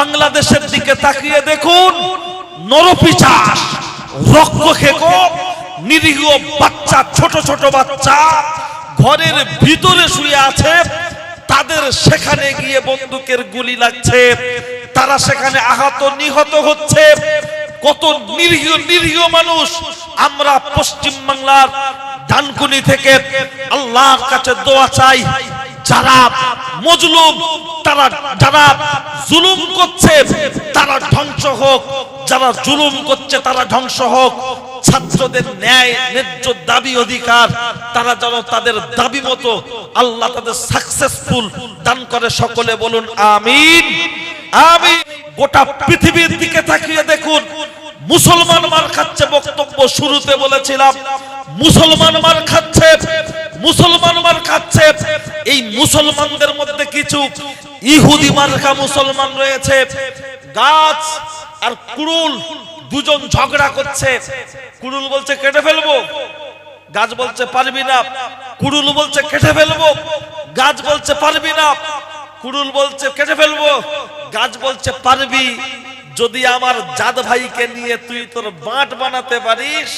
বাংলাদেশের দিকে তাকিয়ে দেখুন নরপিচাস রক্ত খেকো, নিরীহ বাচ্চা, ছোট ছোট বাচ্চা ঘরের ভিতরে শুয়ে আছে, তাদের সেখানে গিয়ে বন্দুকের গুলি লাগছে, তারা সেখানে আহত, নিহত হচ্ছে, কত নিরীহ নিরীহ মানুষ। আমরা পশ্চিম বাংলার ডানকুনি থেকে আল্লাহর কাছে দোয়া চাই যারা মজলুম, তারা যারা জুলুম করছে, তারা ধ্বংস হোক। যারা জুলুম করছে, তারা ধ্বংস হোক। ছাত্রদের ন্যায়, ন্যায্য দাবি অধিকার, তারা যেন তাদের দাবি মতো আল্লাহ তাদের সাকসেসফুল দান করে সকলে বলুন, আমিন। আমি গোটা পৃথিবীর দিকে তাকিয়ে দেখুন, মুসলমান মার খাচ্ছে বক্তব্য শুরুতে বলেছিলাম মুসলমান মার খাচ্ছে, মুসলমান মার খাচ্ছে। এই মুসলমানদের মধ্যে কিছু ইহুদি মার্কা মুসলমান রয়েছে। গাছ আর কুড়ুল দুজন ঝগড়া করছে। কুড়ুল বলছে, কেটে ফেলব? গাছ বলছে, পারবি না। কুড়ুল বলছে, কেটে ফেলব? গাছ বলছে, পারবি না। কুড়ুল বলছে, কেটে ফেলব? গাছ বলছে, পারবি। যদি আমার জাদ ভাইকে নিয়ে তুই তোর বাঁট বানাতে পারিস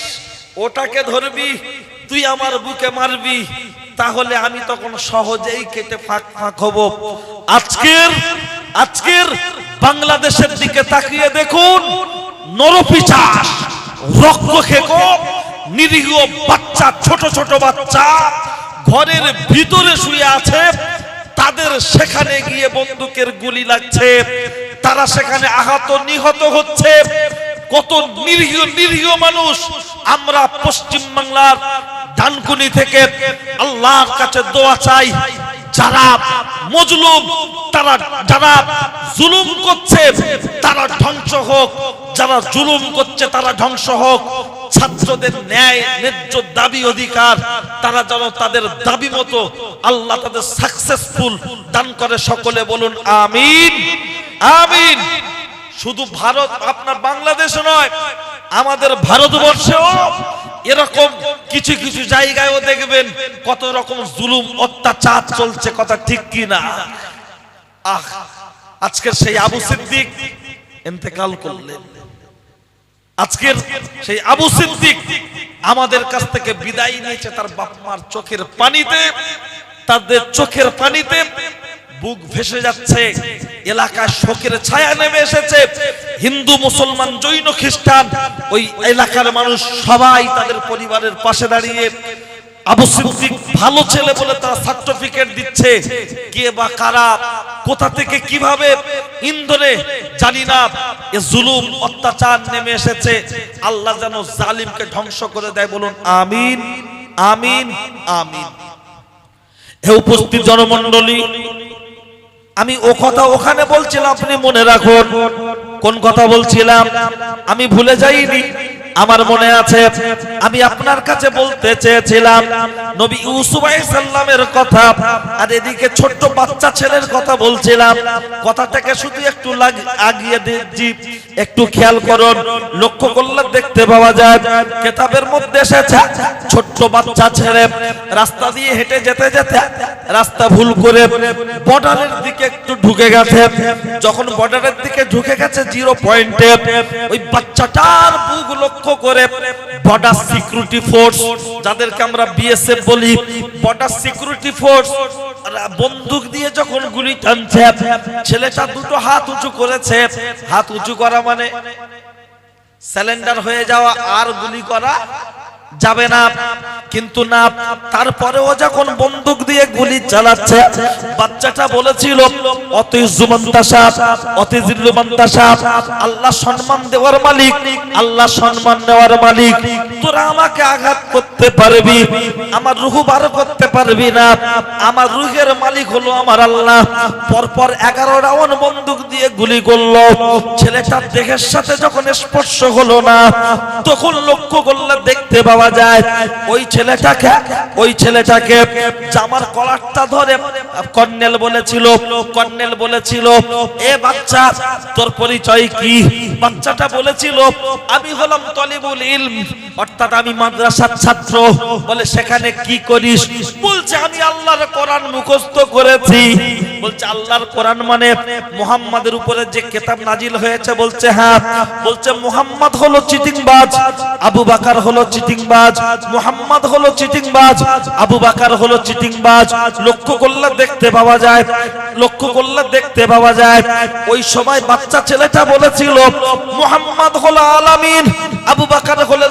ওটাকে ধরবি, তুই আমার বুকে মারবি, তাহলে আমি তখন সহজেই কেটে ফাঁক ফাঁক হব। আজকের আজকের বাংলাদেশের দিকে তাকিয়ে দেখুন নরপিচাস রক্ত খেকো, নিরীহ বাচ্চা, ছোট ছোট বাচ্চা, ঘরের ভিতরে শুয়ে আছে, তাদের সেখানে গিয়ে বন্দুকের গুলি লাগছে, তারা সেখানে আহত নিহত হচ্ছে, কত নিরীহ নিরীহ মানুষ আমরা পশ্চিম বাংলার ডানকুনি থেকে আল্লাহর কাছে দোয়া চাই। যারা মজলুম, তারা, যারা জুলুম করছে, তারা ধ্বংস হোক। যারা জুলুম করছে, তারা ধ্বংস হোক। ছাত্রদের ন্যায়, ন্যায্য দাবি অধিকার, তারা যেন তাদের দাবি মতো আল্লাহ তাদের সাকসেসফুল দান করে সকলে বলুন, আমিন। আমিন। শুধু ভারত, আপনার বাংলাদেশ নয় আমাদের ভারতবর্ষেও এরকম কিছু কিছু জায়গায়ও দেখবেন কত রকম জুলুম, অত্যাচার চলছে, কথা ঠিক কি না আহ আজকের সেই আবু সিদ্দিক ইন্তেকাল করলেন। আজকের সেই আবু সিদ্দিক আমাদের কাছ থেকে বিদায় নিয়েছে তার বাপ মার চোখের পানিতে, তাদের চোখের পানিতে। বুক ভেসে যাচ্ছে এলাকায় শোকের ছায়া নেমে এসেছে। হিন্দু, মুসলমান, জৈন, খ্রিস্টান, ওই এলাকার মানুষ সবাই তাদের পরিবারের পাশে দাঁড়িয়ে আবু সিদ্দিক ভালো ছেলে বলে তারা সার্টিফিকেট দিচ্ছে। কে বা কারা, কোথা থেকে কীভাবে, ইন্ধনে জানি না। এ জুলুম, অত্যাচার নেমে এসেছে। আল্লাহ যেন জালিমকে ধ্বংস করে দেয় বলুন, আমিন আমিন আমিন। হে উপস্থিত জনমণ্ডলী আমি ও কথা ওখানে বলছিলাম আপনি মনে রাখুন। কোন কথা বলছিলাম? আমি ভুলে যাইনি। আমার মনে আছে, আমি আপনার কাছে বলতে চেয়েছিলাম, নবী ইউসুফ সাল্লামের কথা, আর এদিকে ছোট্ট বাচ্চা ছেলের কথা বলছিলাম। কথাটাকে শুধু একটু আগিয়ে দিচ্ছি একটু খেয়াল করুন, লক্ষ্য করলে দেখতে পাওয়া যায়, কেতাবের মধ্যে এসেছে, ছোট্ট বাচ্চা ছেলে, রাস্তা দিয়ে হেঁটে যেতে যেতে, রাস্তা ভুল করে বর্ডারের দিকে একটু ঢুকে গেছে। যখন বর্ডারের দিকে ঢুকে গেছে, জিরো পয়েন্টে, ওই বাচ্চাটার বুক লক্ষ্য করে বর্ডার সিকিউরিটি ফোর্স যাদেরকে আমরা বিএসএফ বলি বর্ডার সিকিউরিটি ফোর্স বন্দুক দিয়ে যখন গুলি টানছে, ছেলেটা দুটো হাত উঁচু করেছে। হাত উঁচু করা মানে স্যালেন্ডার হয়ে যাওয়া আর গুলি করা যাবে না। কিন্তু না, তারপরেও যখন বন্দুক দিয়ে গুলি চালাচ্ছে, বাচ্চাটা বলেছিল, অতি জুমন্তাসা অতি জিল্লুমন্তাসা আল্লাহ সম্মান দেওয়ার মালিক, আল্লাহ সম্মান নেওয়ার মালিক। তোরা আমাকে আঘাত করতে পারবি, আমার রুহু বার করতে পারবি না। আমার রুহের মালিক হলো আমার আল্লাহ। পরপর এগারো রাউন্ড বন্দুক দিয়ে গুলি করল। ছেলেটার দেহের সাথে যখন স্পর্শ হলো না, তখন লক্ষ্য করলে দেখতে পাওয়া যায়, ওই ছেলেটাকে ওই ছেলেটাকে জামার কলারটা ধরে কর্নেল বলেছিল কর্নেল বলেছিল, এ বাচ্চা, তোর পরিচয় কি? বাচ্চাটা বলেছিল, আমি হলাম তলিবুল ইলম। অর্থাৎ আমি মাদ্রাসার ছাত্র। বলে, সেখানে কি করিস? বলছে, আমি আল্লাহর কোরআন মুখস্থ করেছি। বলছে, আল্লাহর কোরআন মানে মুহাম্মাদের উপরে যে নাজিল হয়েছে। বলছে হ্যাঁ। বলছে, মুহাম্মদ হলো চিটিংবাজ, আবু বাকার হলো চিটিংবাজ, মুহাম্মদ হলো চিটিংবাজ, আবু বাকার হলো চিটিংবাজ। লক্ষ্য করলে দেখতে পাওয়া যায়, লক্ষ্য করলে দেখতে পাওয়া যায়, ওই সময় বাচ্চা ছেলেটা বলেছিল, মুহাম্মদ হলো আলামিন, আবু বাকার হলেন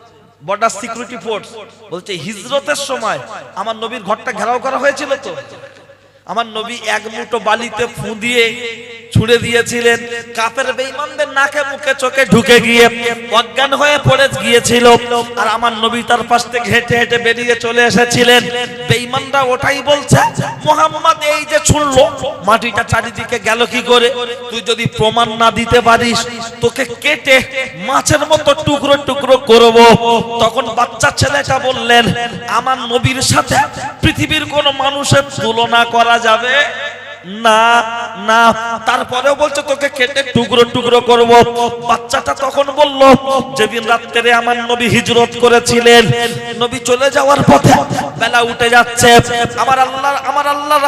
বর্ডার সিকিউরিটি ফোর্স বলছে, হিজরতের সময় আমার নবীর ঘরটা ঘেরাও করা হয়েছিল তো। আমার নবী এক মুঠো বালিতে ফু দিয়ে ছুড়ে দিয়েছিলেন। কাপের বেঈমানদের নাকে মুখে চোখে ঢুকে গিয়ে অজ্ঞান হয়ে পড়ে গিয়েছিল। আর আমার নবী তার পাশ থেকে হেঁটে হেঁটে বেরিয়ে চলে এসেছিলেন। বেঈমানরা ওটাই বলছে, মোহাম্মদ, এই যে ছুড়লো, মাটিটা চারিদিকে গেল কি করে? তুই যদি প্রমাণ না দিতে পারিস, তোকে কেটে মাছের মতো টুকরো টুকরো করব। তখন বাচ্চা ছেলেটা বললেন, আমার নবীর সাথে পৃথিবীর কোন মানুষের তুলনা করা যাবে? না না। তারপরেও বলছে, তোকে কেটে টুকরো টুকরো করব। বাচ্চাটা তখন বলল, যেদিন রাত্রে আমার নবী হিজরত করেছিলেন, নবী চলে যাওয়ার পথে বেলা উঠে যাচ্ছে। আমার আল্লাহ, আমার আল্লাহর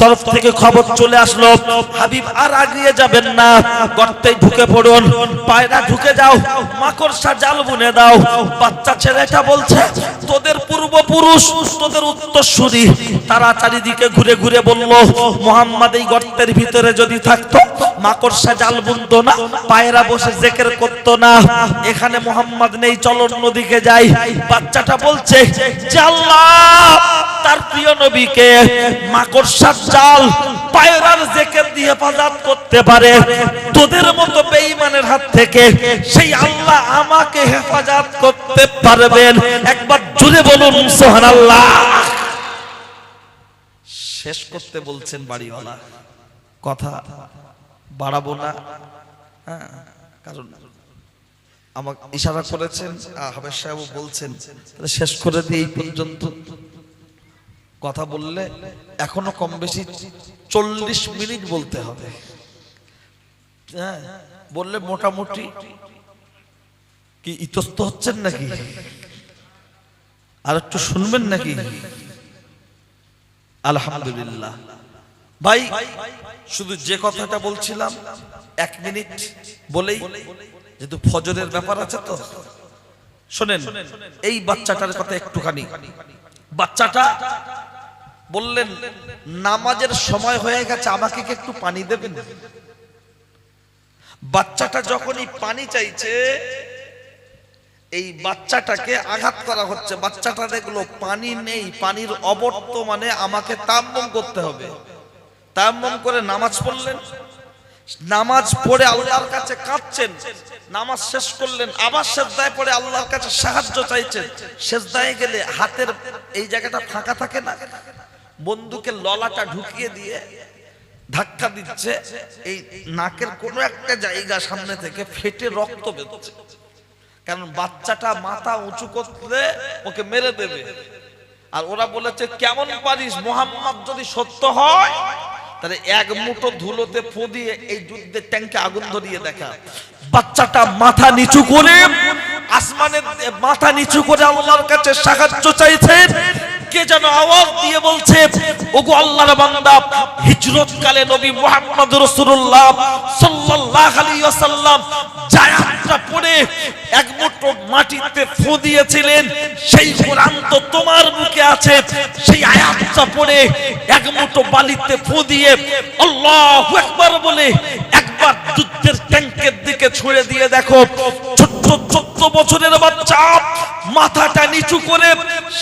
তরফ থেকে খবর চলে আসলো, হাবিব আর আগিয়ে যাবেন না। গর্তেই ঢুকে পড়ুন, পায়রা ঢুকে যাও, মাকড়সা জাল বুনে দাও। বাচ্চা ছেলেটা বলছে, তোদের পূর্বপুরুষ, তোদের উত্তরসূরি। তারা চারিদিকে ঘুরে ঘুরে বলল, মোহাম্মদ এই গর্তের ভিতরে যদি থাকতো, মাকড়সা জাল বুনতো না, পায়রা বসে জেকের করতো না। এখানে মোহাম্মদ নেই, চল অন্যদিকে যাই। বাচ্চাটা বলছে প্রিয় নবীকে মাকড়সার জাল, পায়রার জেকের দিয়ে হেফাজত করতে পারে। তোদের মতো বেঈমানের হাত থেকে সেই আল্লাহ আমাকে হেফাজত করতে পারবেন। একবার জুড়ে বলুন, সুবহানাল্লাহ। শেষ করতে বলছেন বাড়িওয়ালা। কথা বাড়াবো না। হ্যাঁ কারণ আমাকে ইশারা করেছেন হাবের সাহেব বলছেন। শেষ করে দিয়ে এই পর্যন্ত। কথা বললে এখনও কম বেশি চল্লিশ মিনিট বলতে হবে। হ্যাঁ বললে মোটামুটি কি ইতস্ত হচ্ছেন নাকি? আর একটু শুনবেন নাকি? আলহামদুলিল্লাহ। ভাই, শুধু যে কথাটা বলছিলাম, এক মিনিট বলেই যেহেতু ফজরের ব্যাপার আছে তো, শোনেন, এই বাচ্চাটার কথা একটুখানি। বাচ্চাটা বললেন, নামাজের সময় হয়ে গেছে, আমাকে কি একটু পানি দেবেন? বাচ্চাটা যখনই পানি চাইছে, এই বাচ্চাটাকে আঘাত করা হচ্ছে। বাচ্চাটা দেখল, পানি নেই, পানির অবর্তমানে আমাকে তাম্মম করতে হবে। তাম্মম করে নামাজ পড়লেন। নামাজ পড়ে আল্লাহর কাছে কাঁদছেন। নামাজ শেষ করলেন, আবার সেজদায় পড়ে আল্লাহর কাছে সাহায্য চাইছেন। সেজদায় গেলে হাতের এই জায়গাটা ফাঁকা থাকে না? বন্দুকের ললাটা ঢুকিয়ে দিয়ে ধাক্কা দিচ্ছে, এই নাকের কোনো একটা জায়গা সামনে থেকে ফেটে রক্ত বেরোচ্ছে। কারণ বাচ্চাটা মাথা উঁচু করলে ওকে মেরে দেবে। আর ওরা বলেছে, কেমন পারিস মোহাম্মদ, যদি সত্য হয়, তাহলে এক মুঠো ধুলোতে ফু দিয়ে এই যুদ্ধের ট্যাঙ্কে আগুন ধরিয়ে দেখা। বাচ্চাটা মাথা নিচু করে, আসমানের, মাথা নিচু করে আল্লাহর কাছে সাহায্য চাইছেন কে যেন আওয়াজ দিয়ে বলছে, ওগো আল্লাহর বান্দা, হিজরত কালে নবী মুহাম্মদ রাসূলুল্লাহ সাল্লাল্লাহু আলাইহি ওয়াসাল্লাম জায়াতটা পড়ে এক মুঠো মাটিতে ফু দিয়েছিলেন, সেই কোরআন তো তোমার মুখে আছে, সেই আয়াতটা পড়ে এক মুঠো বালিতে ফু দিয়ে আল্লাহু আকবার বলে একবার যুদ্ধের ট্যাঙ্কের দিকে ছুড়ে দিয়ে দেখো, ছোট্ট চোদ্দ বছরের বাচ্চা, মাথাটা নিচু করে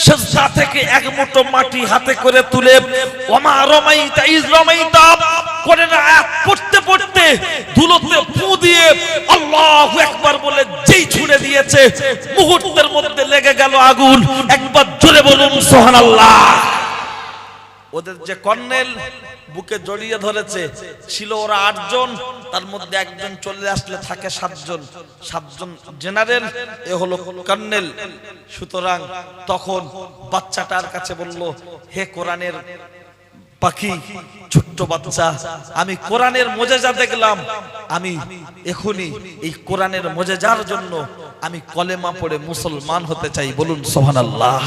সেজদা থেকে এক মুঠো মাটি হাতে করে তুলে, ওমা রমাইতা, ইজ রমাইতা করে না পড়তে পড়তে ধুলোতে ফু দিয়ে আল্লাহু আকবার বলে, যেই ছুঁড়ে দিয়েছে, মুহূর্তের মধ্যে লেগে গেল আগুন, একবার জোরে বলুন সোহানাল্লাহ ওদের যে কর্নেল বুকে জড়িয়ে ধরেছে, ছিল ওরা আটজন, তার মধ্যে একজন চলে আসলে থাকে সাতজন। সাতজন জেনারেল, এ হলো কর্নেল। সুতরাং তখন বাচ্চাটার কাছে বলল, হে কোরআনের পাখি, ছোট্ট বাচ্চা, আমি কোরআনের মজেজা দেখলাম। আমি এখনই এই কোরআনের মজেজার জন্য আমি কলেমা পড়ে মুসলমান হতে চাই। বলুন সোহানাল্লাহ